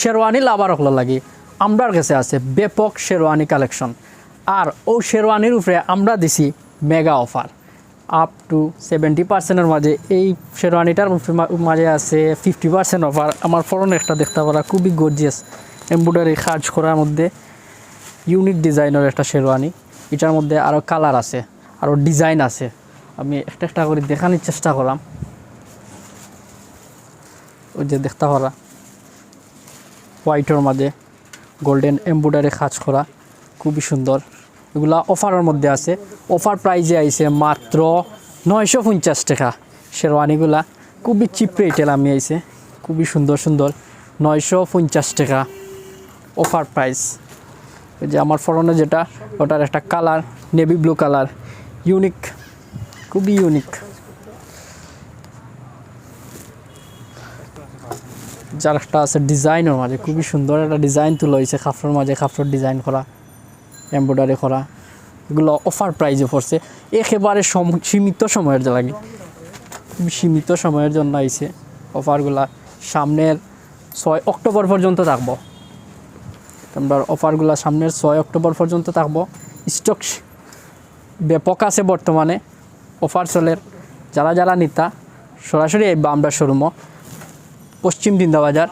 শেরওয়ানি লাভার হলো লাগি। আমরার কাছে আছে ব্যাপক শেরওয়ানি কালেকশন। আর ও শেরওয়ানির উপরে আমরা দিছি mega offer. Up to seventy পার্সেন্টের মাঝে এই শেরওয়ানিটার মাঝে আছে ফিফটি পার্সেন্ট অফার আমার ফরন একটা দেখতে পারা, খুবই গর্জিয়াস এমব্রয়ডারি কাজ করার মধ্যে। ইউনিক ডিজাইনের একটা শেরওয়ানি। এটার মধ্যে আরও কালার আছে আরও ডিজাইন আছে। আমি একটা একটা করে দেখানোর চেষ্টা করলাম। ওই যে দেখতে পারা। হোয়াইটের মাঝে গোল্ডেন এমব্রয়ডারি কাজ করা, খুবই সুন্দর। এগুলা অফারের মধ্যে আছে। অফার প্রাইজে আইছে মাত্র নয়শো পঞ্চাশ টাকা। শেরওয়ানিগুলা খুবই চিপ রেটেল আমি আইছে, খুবই সুন্দর সুন্দর। নয়শো পঞ্চাশ টাকা অফার প্রাইস। যে আমার ফরনে যেটা, ওটার একটা colour, navy blue colour. Unique, খুবই ইউনিক। যার একটা আছে ডিজাইনের মাঝে, খুবই সুন্দর একটা ডিজাইন তুলে হয়েছে কাপড়ের মাঝে কাপড় ডিজাইন করা, এমব্রয়ডারি করা। এগুলো অফার প্রাইজে পড়ছে। একেবারে সম- সীমিত সময়ের লাগে খুবই সীমিত সময়ের জন্য আইছে অফারগুলা সামনের ছয় অক্টোবর পর্যন্ত থাকব। আমরা অফারগুলো সামনের ছয় অক্টোবর পর্যন্ত থাকব। স্টক ব্যাপক আছে বর্তমানে। অফার চলের। যারা যারা নিতা, সরাসরি এই আমরা শোরুমও পশ্চিম দিন্দা বাজার